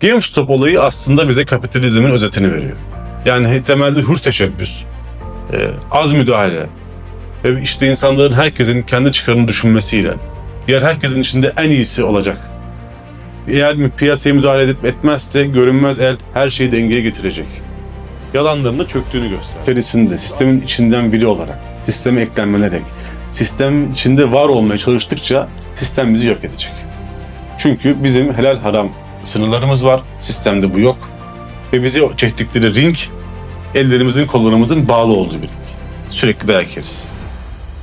GameStop olayı aslında bize kapitalizmin özetini veriyor. Yani temelde hür teşebbüs, e, az müdahale ve işte insanların herkesin kendi çıkarını düşünmesiyle diğer herkesin içinde en iyisi olacak. Eğer mi piyasaya müdahale edip etmezse görünmez el her şeyi dengeye getirecek. Yalanlarının çöktüğünü göster. İçerisinde, sistemin içinden biri olarak, sisteme eklenmelerek, sistem içinde var olmaya çalıştıkça sistem bizi yok edecek. Çünkü bizim helal haram sınırlarımız var. Sistemde bu yok. Ve bizi çektikleri ring ellerimizin kollarımızın bağlı olduğu bir ring. Sürekli dayak yeriz.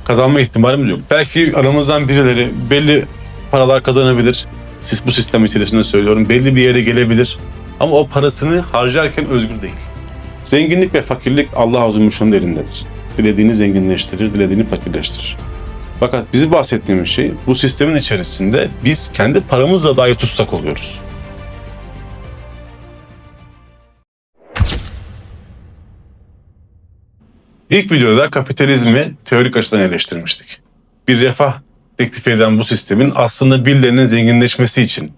Kazanma ihtimalimiz yok. Belki aramızdan birileri belli paralar kazanabilir. Siz bu sistem içerisinde söylüyorum. Belli bir yere gelebilir. Ama o parasını harcarken özgür değil. Zenginlik ve fakirlik Allah Azimüşşan'ın elindedir. Dilediğini zenginleştirir, dilediğini fakirleştirir. Fakat bizi bahsettiğimiz şey bu sistemin içerisinde biz kendi paramızla dahi tutsak oluyoruz. İlk videoda kapitalizmi teorik açıdan eleştirmiştik. Bir refah teklif eden bu sistemin aslında birilerinin zenginleşmesi için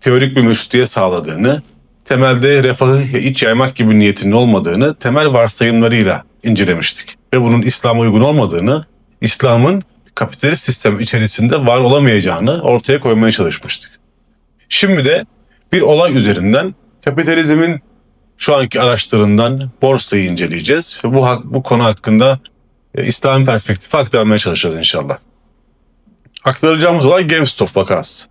teorik bir meşrutiye sağladığını, temelde refahı iç yaymak gibi niyetinin olmadığını temel varsayımlarıyla incelemiştik. Ve bunun İslam'a uygun olmadığını, İslam'ın kapitalist sistem içerisinde var olamayacağını ortaya koymaya çalışmıştık. Şimdi de bir olay üzerinden kapitalizmin şu anki araçlarından borsayı inceleyeceğiz ve bu bu konu hakkında e, İslam perspektifi aktarmaya çalışacağız inşallah. Aktaracağımız olay GameStop vakası.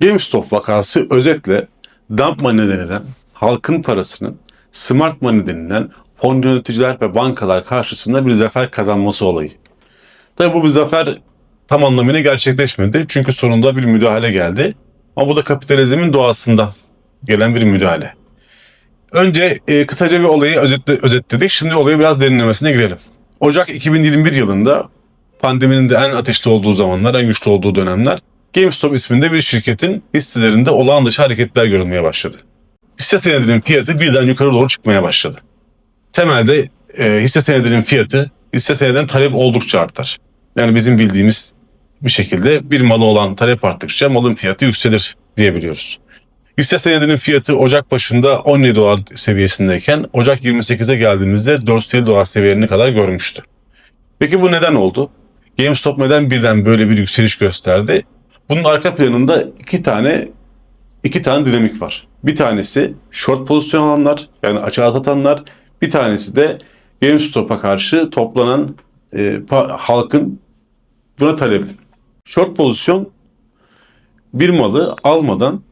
GameStop vakası özetle dump money denilen halkın parasının smart money denilen fon yöneticiler ve bankalar karşısında bir zafer kazanması olayı. Tabi bu bir zafer tam anlamıyla gerçekleşmedi. Çünkü sonunda bir müdahale geldi. Ama bu da kapitalizmin doğasında gelen bir müdahale. Önce e, kısaca bir olayı özetle, özetledik. Şimdi olayı biraz derinlemesine girelim. Ocak 2021 yılında pandeminin de en ateşli olduğu zamanlar, en güçlü olduğu dönemler GameStop isminde bir şirketin hisselerinde olağan dışı hareketler görülmeye başladı. Hisse senedinin fiyatı birden yukarı doğru çıkmaya başladı. Temelde e, hisse senedinin fiyatı hisse senedinin talep oldukça artar. Yani bizim bildiğimiz bir şekilde bir malı olan talep arttıkça malın fiyatı yükselir diyebiliyoruz. Hisse senedinin fiyatı Ocak başında 17 dolar seviyesindeyken Ocak 28'e geldiğimizde 450 dolar seviyelerine kadar görmüştü. Peki bu neden oldu? GameStop neden birden böyle bir yükseliş gösterdi? Bunun arka planında iki tane iki tane dinamik var. Bir tanesi short pozisyon alanlar yani açığa satanlar. Bir tanesi de GameStop'a karşı toplanan e, halkın buna talebi. Short pozisyon bir malı almadan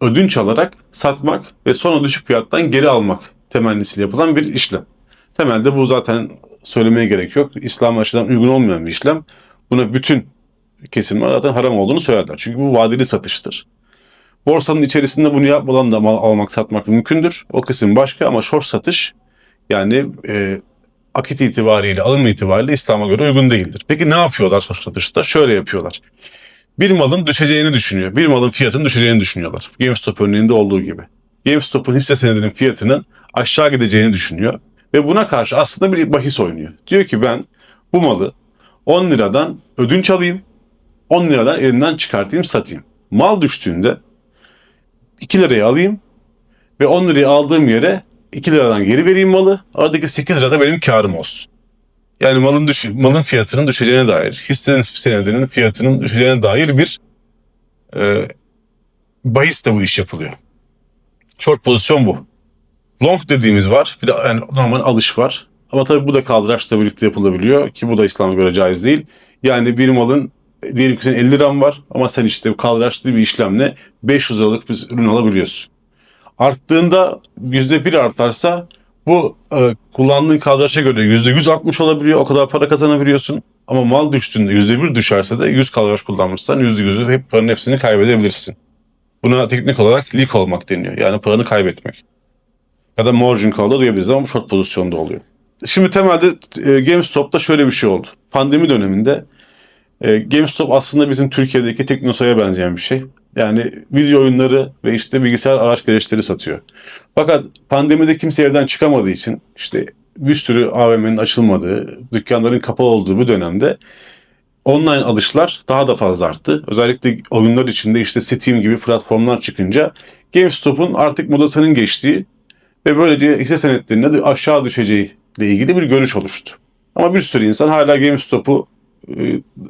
ödünç alarak satmak ve sonra düşük fiyattan geri almak temennisiyle yapılan bir işlem. Temelde bu zaten söylemeye gerek yok. İslam açıdan uygun olmayan bir işlem. Buna bütün kesimler zaten haram olduğunu söylerler. Çünkü bu vadeli satıştır. Borsanın içerisinde bunu yapmadan da mal almak satmak mümkündür. O kısım başka ama short satış yani e, akit itibariyle, alım itibariyle İslam'a göre uygun değildir. Peki ne yapıyorlar short satışta? Şöyle yapıyorlar. Bir malın düşeceğini düşünüyor. Bir malın fiyatının düşeceğini düşünüyorlar. GameStop örneğinde olduğu gibi. GameStop'un hisse senedinin fiyatının aşağı gideceğini düşünüyor. Ve buna karşı aslında bir bahis oynuyor. Diyor ki ben bu malı 10 liradan ödünç alayım. 10 liradan elimden çıkartayım satayım. Mal düştüğünde 2 liraya alayım ve 10 liraya aldığım yere 2 liradan geri vereyim malı. Aradaki 8 lira da benim karım olsun. Yani malın düş malın fiyatının düşeceğine dair, hisse senedinin fiyatının düşeceğine dair bir e, bahis de bu iş yapılıyor. Short pozisyon bu. Long dediğimiz var. Bir de yani normal alış var. Ama tabii bu da kaldıraçla birlikte yapılabiliyor ki bu da İslam'a göre caiz değil. Yani bir malın diyelim ki senin 50 liran var ama sen işte kaldıraçlı bir işlemle 500 liralık bir ürün alabiliyorsun. Arttığında %1 artarsa bu e, kullandığın kaldıraça göre %100 artmış olabiliyor. O kadar para kazanabiliyorsun. Ama mal düştüğünde %1 düşerse de 100 kaldıraç kullanmışsan %100'ü hep paranın hepsini kaybedebilirsin. Buna teknik olarak leak olmak deniyor. Yani paranı kaybetmek. Ya da margin call da diyebiliriz ama short pozisyonda oluyor. Şimdi temelde e, GameStop'ta şöyle bir şey oldu. Pandemi döneminde e, GameStop aslında bizim Türkiye'deki Teknosa'ya benzeyen bir şey. Yani video oyunları ve işte bilgisayar araç gereçleri satıyor. Fakat pandemide kimse evden çıkamadığı için işte bir sürü AVM'nin açılmadığı, dükkanların kapalı olduğu bu dönemde online alışlar daha da fazla arttı. Özellikle oyunlar içinde işte Steam gibi platformlar çıkınca GameStop'un artık modasının geçtiği ve böylece hisse senetlerinin de aşağı düşeceği ile ilgili bir görüş oluştu. Ama bir sürü insan hala GameStop'u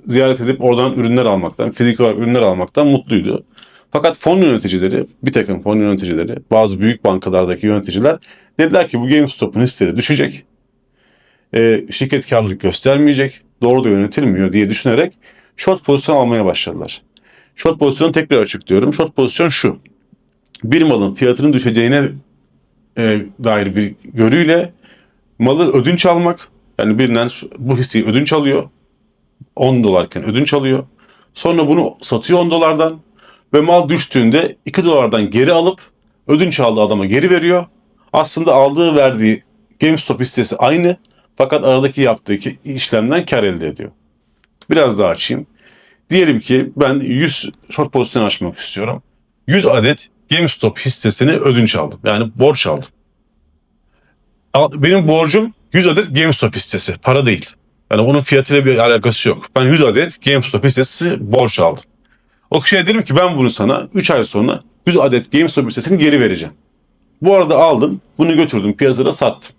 ziyaret edip oradan ürünler almaktan, fizik olarak ürünler almaktan mutluydu. Fakat fon yöneticileri, bir takım fon yöneticileri, bazı büyük bankalardaki yöneticiler dediler ki bu GameStop'un hisseleri düşecek. E, şirket karlılık göstermeyecek, doğru da yönetilmiyor diye düşünerek short pozisyon almaya başladılar. Short pozisyonu tekrar açıklıyorum. Short pozisyon şu. Bir malın fiyatının düşeceğine e, dair bir görüyle malı ödünç almak. Yani birinden bu hisseyi ödünç alıyor. 10 dolarken ödünç alıyor. Sonra bunu satıyor 10 dolardan ve mal düştüğünde 2 dolardan geri alıp ödünç aldığı adama geri veriyor. Aslında aldığı verdiği GameStop hissesi aynı fakat aradaki yaptığı işlemden kar elde ediyor. Biraz daha açayım. Diyelim ki ben 100 short pozisyon açmak istiyorum. 100 adet GameStop hissesini ödünç aldım. Yani borç aldım. Al- Benim borcum 100 adet GameStop hissesi. Para değil. Yani onun fiyatıyla bir alakası yok. Ben 100 adet GameStop hissesi borç aldım. O kişiye dedim ki ben bunu sana 3 ay sonra 100 adet GameStop hissesini geri vereceğim. Bu arada aldım, bunu götürdüm piyasada sattım.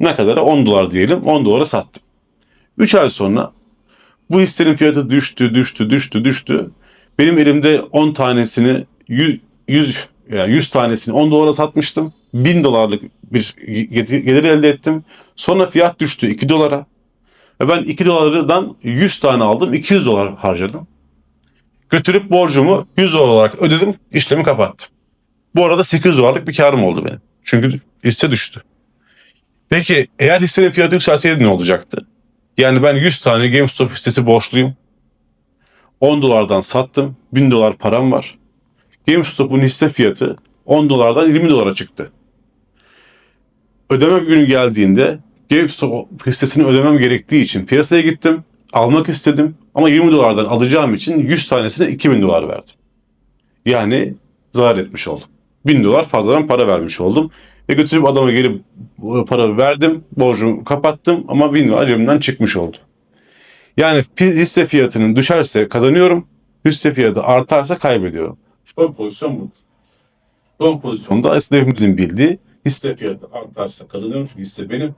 Ne kadara? 10 dolar diyelim. 10 dolara sattım. 3 ay sonra bu hissenin fiyatı düştü, düştü, düştü, düştü. Benim elimde 10 tanesini 100, 100 yani 100 tanesini 10 dolara satmıştım. 1000 dolarlık bir gelir elde ettim. Sonra fiyat düştü 2 dolara. Ve ben 2 dolardan 100 tane aldım. 200 dolar harcadım. Götürüp borcumu 100 dolar olarak ödedim. işlemi kapattım. Bu arada 800 dolarlık bir karım oldu benim. Çünkü hisse düştü. Peki eğer hissenin fiyatı yükselseydi ne olacaktı? Yani ben 100 tane GameStop hissesi borçluyum. 10 dolardan sattım. 1000 dolar param var. GameStop'un hisse fiyatı 10 dolardan 20 dolara çıktı. Ödeme günü geldiğinde GameStop hissesini ödemem gerektiği için piyasaya gittim. Almak istedim ama 20 dolardan alacağım için 100 tanesine 2000 dolar verdim. Yani zarar etmiş oldum. 1000 dolar fazladan para vermiş oldum. Ve götürüp adama geri bu para verdim. Borcumu kapattım ama 1000 dolar cebimden çıkmış oldu. Yani hisse fiyatının düşerse kazanıyorum. Hisse fiyatı artarsa kaybediyorum. Şu pozisyon bu. Son pozisyonda aslında hepimizin bildiği hisse fiyatı artarsa kazanıyorum çünkü hisse benim.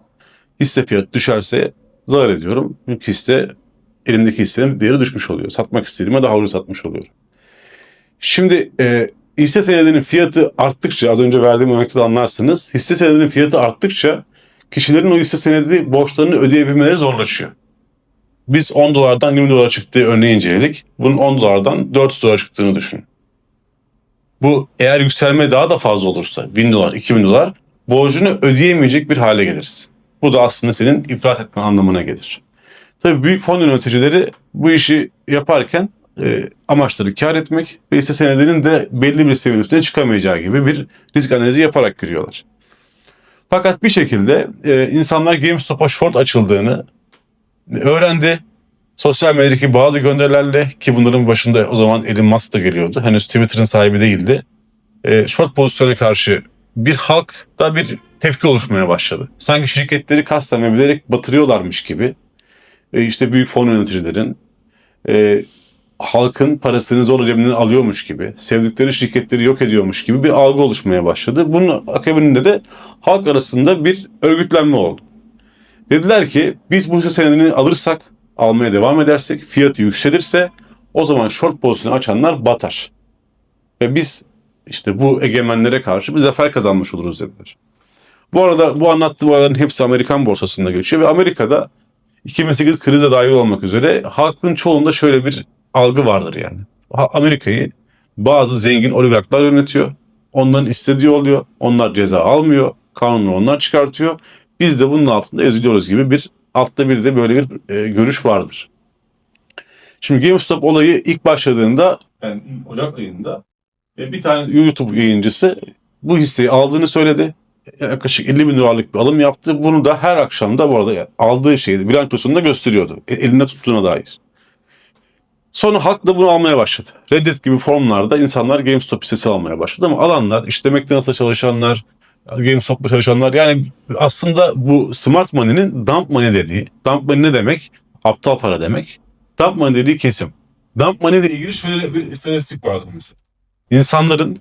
Hisse fiyatı düşerse zarar ediyorum. Çünkü hisse elimdeki hissenin değeri düşmüş oluyor. Satmak istediğime daha ucuz satmış oluyorum. Şimdi e, hisse senedinin fiyatı arttıkça az önce verdiğim örnekte anlarsınız. Hisse senedinin fiyatı arttıkça kişilerin o hisse senedi borçlarını ödeyebilmeleri zorlaşıyor. Biz 10 dolardan 20 dolara çıktığı örneği inceledik. Bunun 10 dolardan 400 dolara çıktığını düşünün. Bu eğer yükselme daha da fazla olursa 1000 dolar, 2000 dolar borcunu ödeyemeyecek bir hale geliriz. Bu da aslında senin iflas etme anlamına gelir. Tabii büyük fon yöneticileri bu işi yaparken e, amaçları kar etmek ve hisse senedinin de belli bir seviyenin üstüne çıkamayacağı gibi bir risk analizi yaparak giriyorlar. Fakat bir şekilde e, insanlar GameStop'a short açıldığını öğrendi. Sosyal medyadaki bazı gönderilerle ki bunların başında o zaman Elon Musk da geliyordu. Henüz Twitter'ın sahibi değildi. E, short pozisyona karşı bir halkta bir tepki oluşmaya başladı. Sanki şirketleri kasten ve bilerek batırıyorlarmış gibi. E, işte büyük fon yöneticilerin e, halkın parasını zor cebinden alıyormuş gibi, sevdikleri şirketleri yok ediyormuş gibi bir algı oluşmaya başladı. Bunun akabinde de halk arasında bir örgütlenme oldu. Dediler ki biz bu hisse senedini alırsak, almaya devam edersek, fiyatı yükselirse o zaman short pozisyonu açanlar batar. Ve biz işte bu egemenlere karşı bir zafer kazanmış oluruz dediler. Bu arada bu anlattığım olayların hepsi Amerikan borsasında geçiyor ve Amerika'da 2008 krize dahil olmak üzere halkın çoğunda şöyle bir algı vardır yani. Amerika'yı bazı zengin oligarklar yönetiyor. Onların istediği oluyor. Onlar ceza almıyor. Kanunu onlar çıkartıyor. Biz de bunun altında eziliyoruz gibi bir altta bir de böyle bir e, görüş vardır. Şimdi GameStop olayı ilk başladığında yani Ocak ayında e, bir tane YouTube yayıncısı bu hisseyi aldığını söyledi. Yaklaşık 50 bin dolarlık bir alım yaptı. Bunu da her akşam da bu arada aldığı şeyi bilançosunda gösteriyordu. E, Elinde tuttuğuna dair. Sonra halk da bunu almaya başladı. Reddit gibi forumlarda insanlar GameStop hissesi almaya başladı ama alanlar işte McDonald's'ta çalışanlar, GameStop'ta çalışanlar yani aslında bu smart money'nin dump money dediği. Dump money ne demek? Aptal para demek. Dump money dediği kesim. Dump money ile ilgili şöyle bir istatistik vardı mesela. İnsanların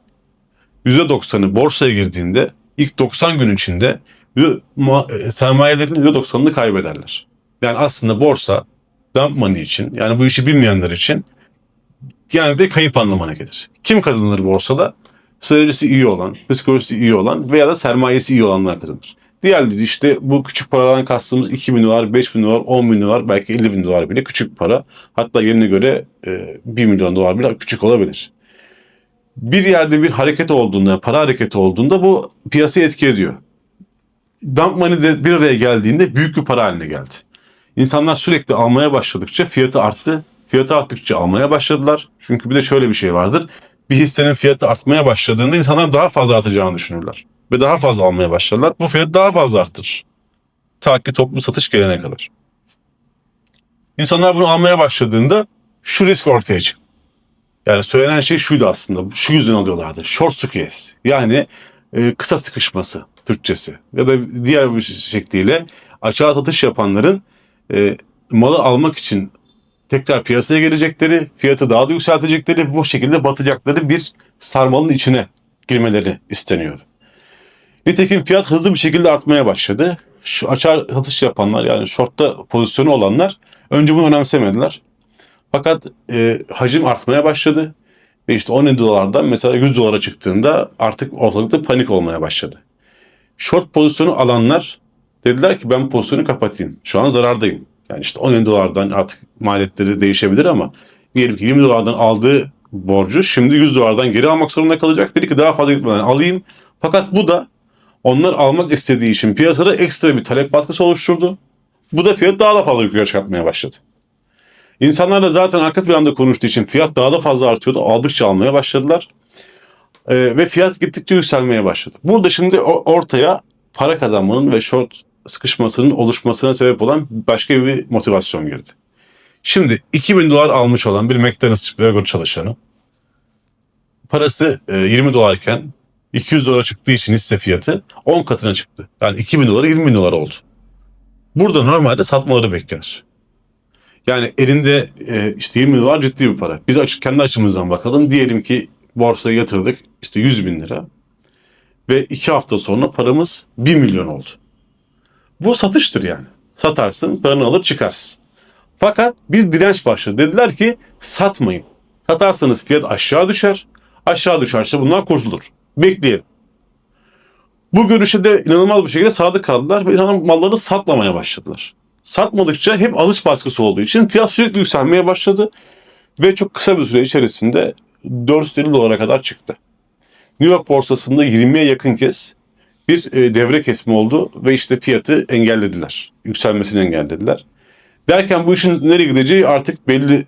%90'ı borsaya girdiğinde ilk 90 gün içinde e, sermayelerin %90'ını kaybederler. Yani aslında borsa dump money için yani bu işi bilmeyenler için genelde kayıp anlamına gelir. Kim kazanır borsada? Stratejisi iyi olan, psikolojisi iyi olan veya da sermayesi iyi olanlar kazanır. Diğerleri işte bu küçük paradan kastımız 2 bin dolar, 5 bin dolar, 10 bin dolar, belki 50 bin dolar bile küçük para. Hatta yerine göre e, 1 milyon dolar bile küçük olabilir. Bir yerde bir hareket olduğunda, para hareketi olduğunda bu piyasayı etki ediyor. Dump money de bir araya geldiğinde büyük bir para haline geldi. İnsanlar sürekli almaya başladıkça fiyatı arttı. Fiyatı arttıkça almaya başladılar. Çünkü bir de şöyle bir şey vardır. Bir hissenin fiyatı artmaya başladığında insanlar daha fazla artacağını düşünürler. Ve daha fazla almaya başlarlar. Bu fiyat daha fazla artır. Ta ki toplu satış gelene kadar. İnsanlar bunu almaya başladığında şu risk ortaya çıktı. Yani söylenen şey şuydu aslında. Şu yüzden alıyorlardı. Short squeeze. Yani e, kısa sıkışması Türkçesi. Ya da diğer bir şekliyle açığa satış yapanların e, malı almak için tekrar piyasaya gelecekleri, fiyatı daha da yükseltecekleri, bu şekilde batacakları bir sarmalın içine girmeleri isteniyor. Nitekim fiyat hızlı bir şekilde artmaya başladı. Şu açar satış yapanlar yani shortta pozisyonu olanlar önce bunu önemsemediler. Fakat e, hacim artmaya başladı. Ve işte 17 dolardan mesela 100 dolara çıktığında artık ortalıkta panik olmaya başladı. Short pozisyonu alanlar dediler ki ben pozisyonu kapatayım. Şu an zarardayım. Yani işte 17 dolardan artık maliyetleri değişebilir ama diyelim ki 20 dolardan aldığı borcu şimdi 100 dolardan geri almak zorunda kalacak. Dedi ki daha fazla gitmeden alayım. Fakat bu da onlar almak istediği için piyasada ekstra bir talep baskısı oluşturdu. Bu da fiyat daha da fazla yukarı çıkartmaya başladı. İnsanlar da zaten arka planda konuştuğu için fiyat daha da fazla artıyordu. Aldıkça almaya başladılar. Ee, ve fiyat gittikçe yükselmeye başladı. Burada şimdi ortaya para kazanmanın ve short sıkışmasının oluşmasına sebep olan başka bir motivasyon girdi. Şimdi 2000 dolar almış olan bir McDonald's burger çalışanı parası e, 20 dolarken 200 dolara çıktığı için hisse fiyatı 10 katına çıktı. Yani 2000 dolar 20 bin dolar oldu. Burada normalde satmaları beklenir. Yani elinde e, işte 20 dolar ciddi bir para. Biz açık kendi açımızdan bakalım. Diyelim ki borsaya yatırdık işte 100 bin lira. Ve 2 hafta sonra paramız 1 milyon oldu. Bu satıştır yani. Satarsın, paranı alır çıkarsın. Fakat bir direnç başladı. Dediler ki satmayın. Satarsanız fiyat aşağı düşer. Aşağı düşerse bunlar kurtulur. Bekleyelim. Bu görüşe de inanılmaz bir şekilde sadık kaldılar ve mallarını satmamaya başladılar. Satmadıkça hep alış baskısı olduğu için fiyat sürekli yükselmeye başladı ve çok kısa bir süre içerisinde 450 dolara kadar çıktı. New York borsasında 20'ye yakın kez bir e, devre kesimi oldu ve işte fiyatı engellediler. Yükselmesini engellediler. Derken bu işin nereye gideceği artık belli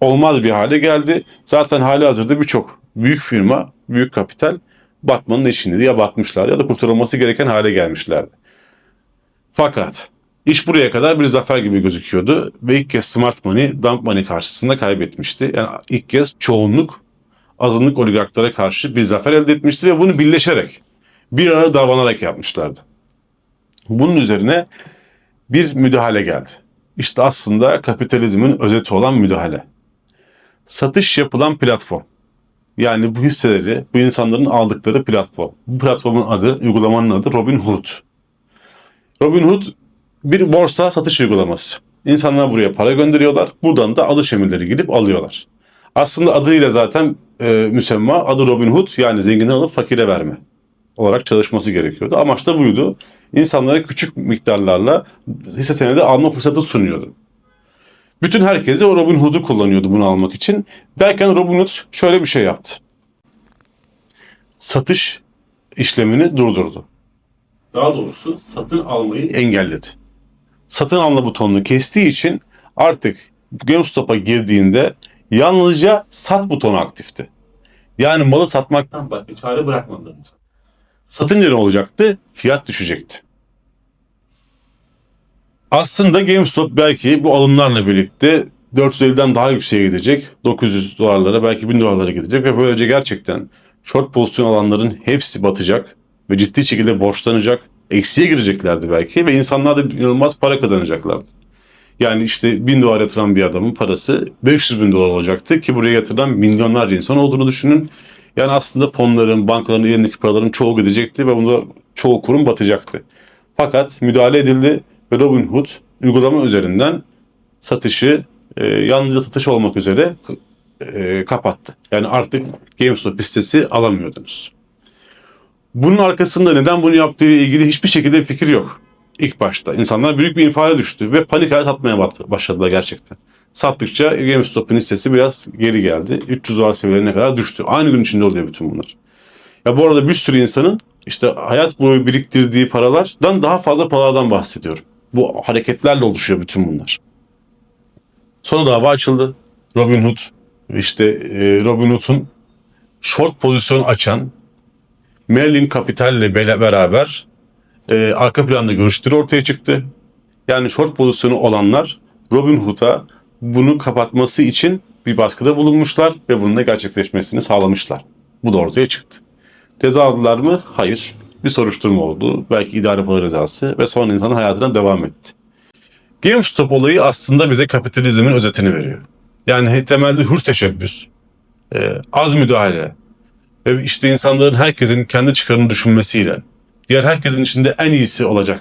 olmaz bir hale geldi. Zaten hali hazırda birçok büyük firma, büyük kapital batmanın eşiğinde ya batmışlar ya da kurtarılması gereken hale gelmişlerdi. Fakat iş buraya kadar bir zafer gibi gözüküyordu ve ilk kez smart money, dump money karşısında kaybetmişti. Yani ilk kez çoğunluk azınlık oligarklara karşı bir zafer elde etmişti ve bunu birleşerek bir arada davranarak yapmışlardı. Bunun üzerine bir müdahale geldi. İşte aslında kapitalizmin özeti olan müdahale. Satış yapılan platform. Yani bu hisseleri, bu insanların aldıkları platform. Bu platformun adı, uygulamanın adı Robinhood. Robinhood bir borsa satış uygulaması. İnsanlar buraya para gönderiyorlar. Buradan da alış emirleri gidip alıyorlar. Aslında adıyla zaten e, müsemma adı Robinhood yani zengini alıp fakire verme olarak çalışması gerekiyordu. Amaç da buydu. İnsanlara küçük miktarlarla hisse senedi alma fırsatı sunuyordu. Bütün herkese o Robinhood'u kullanıyordu bunu almak için. Derken Robinhood şöyle bir şey yaptı. Satış işlemini durdurdu. Daha doğrusu satın almayı engelledi. Satın alma butonunu kestiği için artık GameStop'a girdiğinde yalnızca sat butonu aktifti. Yani malı satmaktan başka çare bırakmadılar insan. Satınca ne olacaktı? Fiyat düşecekti. Aslında GameStop belki bu alımlarla birlikte 450'den daha yükseğe gidecek. 900 dolarlara belki 1000 dolarlara gidecek ve böylece gerçekten short pozisyon alanların hepsi batacak ve ciddi şekilde borçlanacak. Eksiye gireceklerdi belki ve insanlar da inanılmaz para kazanacaklardı. Yani işte 1000 dolar yatıran bir adamın parası 500 bin dolar olacaktı ki buraya yatıran milyonlarca insan olduğunu düşünün. Yani aslında fonların, bankaların elindeki paraların çoğu gidecekti ve bunda çoğu kurum batacaktı. Fakat müdahale edildi ve Robinhood uygulama üzerinden satışı e, yalnızca satış olmak üzere e, kapattı. Yani artık GameStop listesi alamıyordunuz. Bunun arkasında neden bunu yaptığı ilgili hiçbir şekilde fikir yok. İlk başta. İnsanlar büyük bir infiale düştü ve panik halde satmaya başladılar gerçekten. Sattıkça GameStop'un listesi biraz geri geldi. 300 dolar seviyelerine kadar düştü. Aynı gün içinde oluyor bütün bunlar. Ya bu arada bir sürü insanın işte hayat boyu biriktirdiği paralardan daha fazla paralardan bahsediyorum. Bu hareketlerle oluşuyor bütün bunlar. Sonra dava açıldı. Robinhood işte e, Robinhood'un short pozisyon açan Merlin Capital ile beraber e, arka planda görüşleri ortaya çıktı. Yani short pozisyonu olanlar Robinhood'a bunu kapatması için bir baskıda bulunmuşlar ve bunun da gerçekleşmesini sağlamışlar. Bu da ortaya çıktı. Ceza aldılar mı? Hayır. Bir soruşturma oldu. Belki idare para cezası ve sonra insanın hayatına devam etti. GameStop olayı aslında bize kapitalizmin özetini veriyor. Yani temelde hür teşebbüs, e, az müdahale işte insanların herkesin kendi çıkarını düşünmesiyle diğer herkesin içinde en iyisi olacak.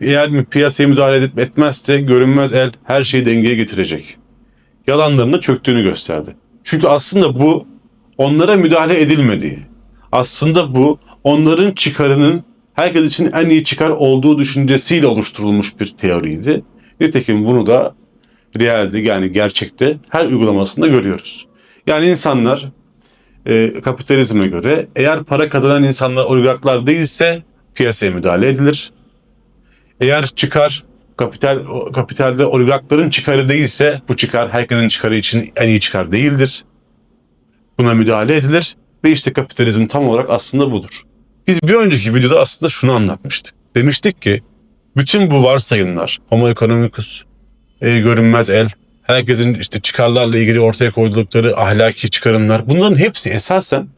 Eğer mi piyasaya müdahale edip etmezse görünmez el her şeyi dengeye getirecek. Yalanlarına çöktüğünü gösterdi. Çünkü aslında bu onlara müdahale edilmediği, aslında bu onların çıkarının herkes için en iyi çıkar olduğu düşüncesiyle oluşturulmuş bir teoriydi. Nitekim bunu da realde yani gerçekte her uygulamasında görüyoruz. Yani insanlar e, kapitalizme göre eğer para kazanan insanlar oligarklar değilse piyasaya müdahale edilir. Eğer çıkar kapital kapitalde oligarkların çıkarı değilse bu çıkar herkesin çıkarı için en iyi çıkar değildir. Buna müdahale edilir ve işte kapitalizm tam olarak aslında budur. Biz bir önceki videoda aslında şunu anlatmıştık. Demiştik ki bütün bu varsayımlar, homo economicus, e, görünmez el, herkesin işte çıkarlarla ilgili ortaya koydukları ahlaki çıkarımlar bunların hepsi esasen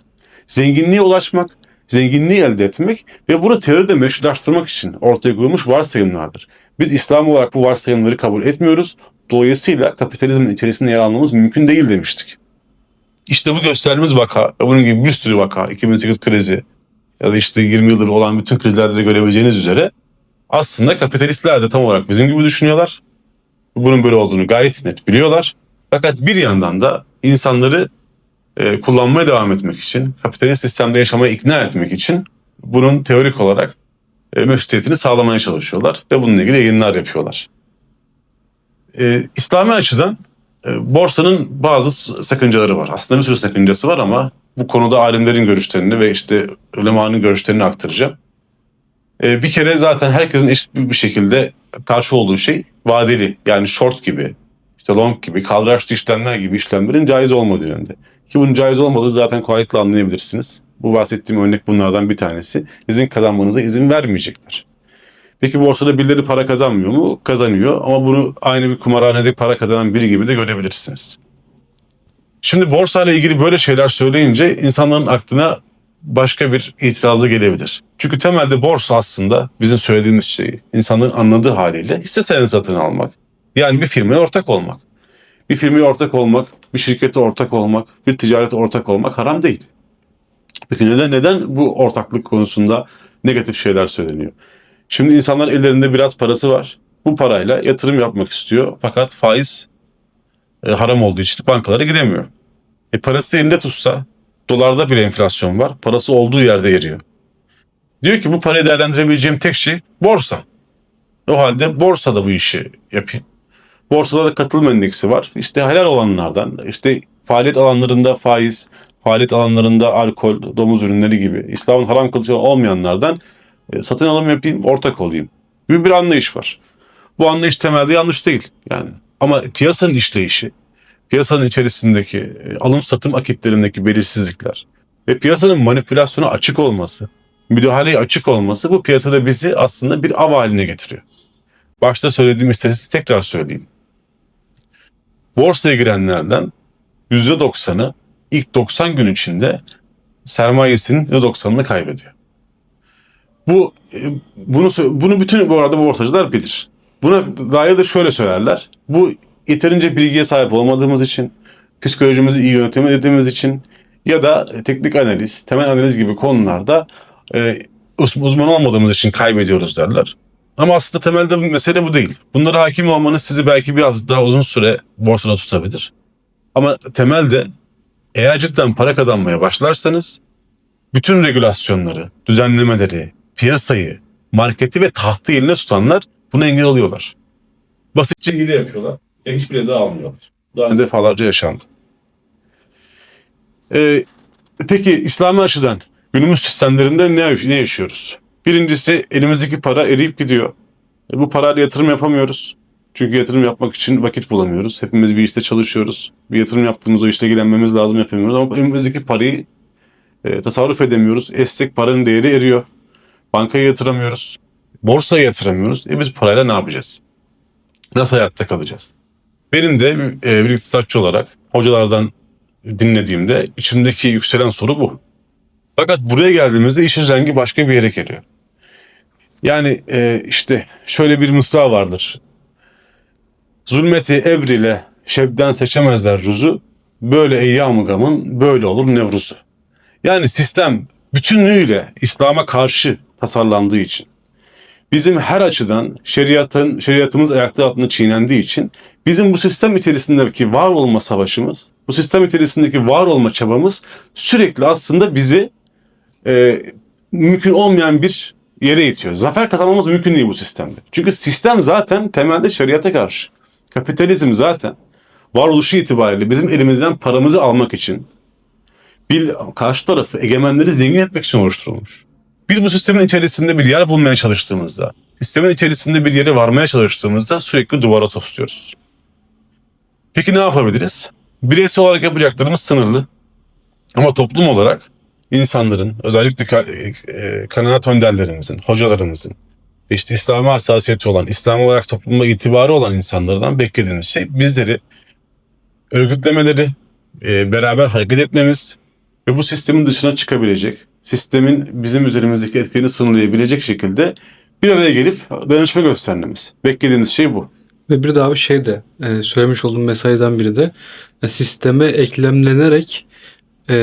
zenginliğe ulaşmak, zenginliği elde etmek ve bunu teoride meşrulaştırmak için ortaya koyulmuş varsayımlardır. Biz İslam olarak bu varsayımları kabul etmiyoruz. Dolayısıyla kapitalizmin içerisinde yer almamız mümkün değil demiştik. İşte bu gösterdiğimiz vaka, bunun gibi bir sürü vaka, 2008 krizi ya da işte 20 yıldır olan bütün krizlerde de görebileceğiniz üzere aslında kapitalistler de tam olarak bizim gibi düşünüyorlar. Bunun böyle olduğunu gayet net biliyorlar. Fakat bir yandan da insanları e, kullanmaya devam etmek için, kapitalist sistemde yaşamaya ikna etmek için bunun teorik olarak e, meşrutiyetini sağlamaya çalışıyorlar ve bununla ilgili yayınlar yapıyorlar. E, İslami açıdan e, borsanın bazı sakıncaları var. Aslında bir sürü sakıncası var ama bu konuda alimlerin görüşlerini ve işte ulemanın görüşlerini aktaracağım. E, bir kere zaten herkesin eşit bir şekilde karşı olduğu şey vadeli yani short gibi, işte long gibi, kaldıraçlı işlemler gibi işlemlerin caiz olmadığı yönde. Ki bunun caiz olmadığı zaten kolaylıkla anlayabilirsiniz. Bu bahsettiğim örnek bunlardan bir tanesi. Sizin kazanmanıza izin vermeyecekler. Peki borsada birileri para kazanmıyor mu? Kazanıyor ama bunu aynı bir kumarhanede para kazanan biri gibi de görebilirsiniz. Şimdi borsayla ilgili böyle şeyler söyleyince insanların aklına başka bir itirazı gelebilir. Çünkü temelde borsa aslında bizim söylediğimiz şey insanların anladığı haliyle hisse senedi satın almak. Yani bir firmaya ortak olmak. Bir firmaya ortak olmak, bir şirkete ortak olmak, bir ticarete ortak olmak haram değil. Peki neden neden bu ortaklık konusunda negatif şeyler söyleniyor? Şimdi insanların ellerinde biraz parası var. Bu parayla yatırım yapmak istiyor fakat faiz e, haram olduğu için bankalara gidemiyor. E parası elinde tutsa dolarda bile enflasyon var. Parası olduğu yerde eriyor. Diyor ki bu parayı değerlendirebileceğim tek şey borsa. O halde borsada bu işi yapayım. Borsada da katılım endeksi var. İşte helal olanlardan, işte faaliyet alanlarında faiz, faaliyet alanlarında alkol, domuz ürünleri gibi İslam'ın haram kılıcı olmayanlardan e, satın alım yapayım, ortak olayım gibi bir anlayış var. Bu anlayış temelde yanlış değil yani. Ama piyasanın işleyişi, piyasanın içerisindeki e, alım satım akitlerindeki belirsizlikler ve piyasanın manipülasyona açık olması, müdahaleye açık olması bu piyasada bizi aslında bir av haline getiriyor. Başta söylediğim istatistiği tekrar söyleyeyim. Borsaya girenlerden %90'ı ilk 90 gün içinde sermayesinin %90'ını kaybediyor. Bu e, bunu bunu bütün bu arada borsacılar bilir. Buna dair de şöyle söylerler. Bu yeterince bilgiye sahip olmadığımız için, psikolojimizi iyi yönetemediğimiz için, ya da teknik analiz, temel analiz gibi konularda e, uz- uzman olmadığımız için kaybediyoruz derler. Ama aslında temelde mesele bu değil. Bunlara hakim olmanız sizi belki biraz daha uzun süre borsada tutabilir. Ama temelde eğer cidden para kazanmaya başlarsanız bütün regülasyonları, düzenlemeleri, piyasayı, marketi ve tahtı eline tutanlar buna engel oluyorlar. Basitçe hile yapıyorlar. Ya hiçbir de almıyorlar. Daha önce defalarca yaşandı. Ee, peki İslami açıdan günümüz sistemlerinde ne, ne yaşıyoruz? Birincisi elimizdeki para eriyip gidiyor. E, Bu parayla yatırım yapamıyoruz. Çünkü yatırım yapmak için vakit bulamıyoruz. Hepimiz bir işte çalışıyoruz. Bir yatırım yaptığımız o işte ilgilenmemiz lazım yapamıyoruz. Ama elimizdeki parayı e, tasarruf edemiyoruz. Esnek paranın değeri eriyor. Bankaya yatıramıyoruz. Borsaya yatıramıyoruz. E biz parayla ne yapacağız? Nasıl hayatta kalacağız? Benim de e, bir iktisatçı olarak hocalardan dinlediğimde içimdeki yükselen soru bu. Fakat buraya geldiğimizde işin rengi başka bir yere geliyor. Yani e, işte şöyle bir mısra vardır. Zulmeti ebrile şebden seçemezler ruzu. Böyle eyyam gamın böyle olur nevruzu. Yani sistem bütünlüğüyle İslam'a karşı tasarlandığı için bizim her açıdan şeriatın şeriatımız ayakta altında çiğnendiği için bizim bu sistem içerisindeki var olma savaşımız, bu sistem içerisindeki var olma çabamız sürekli aslında bizi e, mümkün olmayan bir yere itiyor. Zafer kazanmamız mümkün değil bu sistemde. Çünkü sistem zaten temelde şeriata karşı. Kapitalizm zaten varoluşu itibariyle bizim elimizden paramızı almak için bir karşı tarafı egemenleri zengin etmek için oluşturulmuş. Biz bu sistemin içerisinde bir yer bulmaya çalıştığımızda, sistemin içerisinde bir yere varmaya çalıştığımızda sürekli duvara tosluyoruz. Peki ne yapabiliriz? Bireysel olarak yapacaklarımız sınırlı. Ama toplum olarak insanların, özellikle ka- e, kanaat önderlerimizin, hocalarımızın, işte İslami hassasiyeti olan, İslam olarak toplumda itibarı olan insanlardan beklediğimiz şey bizleri örgütlemeleri, e, beraber hareket etmemiz ve bu sistemin dışına çıkabilecek, sistemin bizim üzerimizdeki etkilerini sınırlayabilecek şekilde bir araya gelip dayanışma göstermemiz. Beklediğimiz şey bu. Ve bir daha bir şey de e, söylemiş olduğum mesajdan biri de e, sisteme eklemlenerek e,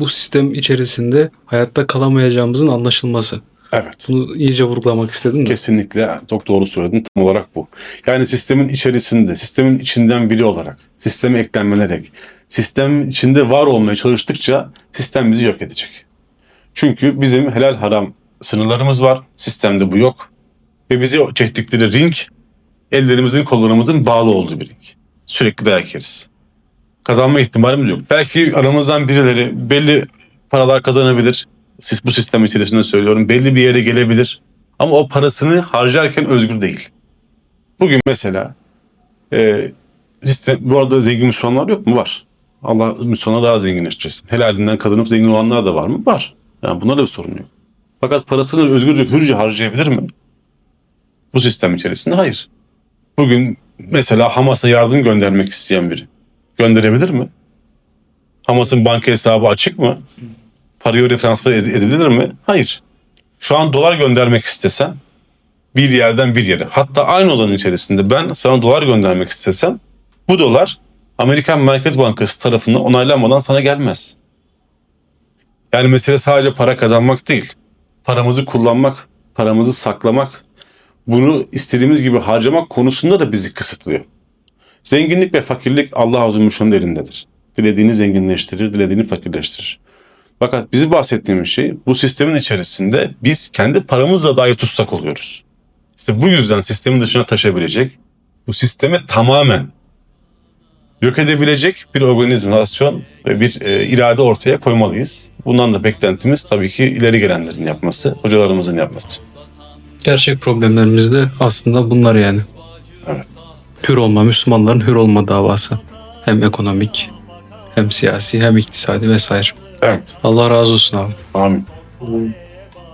bu sistem içerisinde hayatta kalamayacağımızın anlaşılması. Evet. Bunu iyice vurgulamak istedim de. Kesinlikle çok doğru söyledin. Tam olarak bu. Yani sistemin içerisinde, sistemin içinden biri olarak, sisteme eklenmelerek, sistemin içinde var olmaya çalıştıkça sistem bizi yok edecek. Çünkü bizim helal haram sınırlarımız var. Sistemde bu yok. Ve bizi çektikleri ring ellerimizin kollarımızın bağlı olduğu bir ring. Sürekli dayak yeriz. Kazanma ihtimalimiz yok. Belki aramızdan birileri belli paralar kazanabilir. Siz bu sistem içerisinde söylüyorum. Belli bir yere gelebilir. Ama o parasını harcarken özgür değil. Bugün mesela e, sistem, bu arada zengin Müslümanlar yok mu? Var. Allah Müslümanları daha zenginleştirsin. Helalinden kazanıp zengin olanlar da var mı? Var. Yani buna da bir sorun yok. Fakat parasını özgürce, hürce harcayabilir mi? Bu sistem içerisinde hayır. Bugün mesela Hamas'a yardım göndermek isteyen biri gönderebilir mi? Hamas'ın banka hesabı açık mı? Parayı oraya transfer ed- edilir mi? Hayır. Şu an dolar göndermek istesen bir yerden bir yere hatta aynı odanın içerisinde ben sana dolar göndermek istesem bu dolar Amerikan Merkez Bankası tarafından onaylanmadan sana gelmez. Yani mesele sadece para kazanmak değil. Paramızı kullanmak, paramızı saklamak, bunu istediğimiz gibi harcamak konusunda da bizi kısıtlıyor. Zenginlik ve fakirlik Allah Azimüşşan'ın elindedir. Dilediğini zenginleştirir, dilediğini fakirleştirir. Fakat bizi bahsettiğimiz şey bu sistemin içerisinde biz kendi paramızla dahi tutsak oluyoruz. İşte bu yüzden sistemin dışına taşabilecek, bu sisteme tamamen yok edebilecek bir organizasyon ve bir e, irade ortaya koymalıyız. Bundan da beklentimiz tabii ki ileri gelenlerin yapması, hocalarımızın yapması. Gerçek problemlerimiz de aslında bunlar yani. Evet. Hür olma, Müslümanların hür olma davası. Hem ekonomik, hem siyasi, hem iktisadi vesaire. Evet. Allah razı olsun abi. Amin.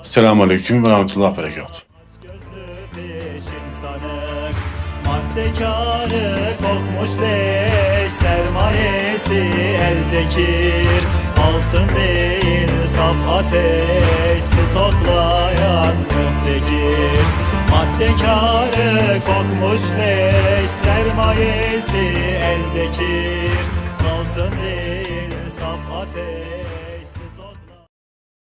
Selamun Aleyküm ve Rahmetullah sanık Maddekarı kokmuş leş Sermayesi eldekir. Altın değil saf ateş Stoklayan muhtekir Maddekarı kokmuş leş Sermayesi eldekir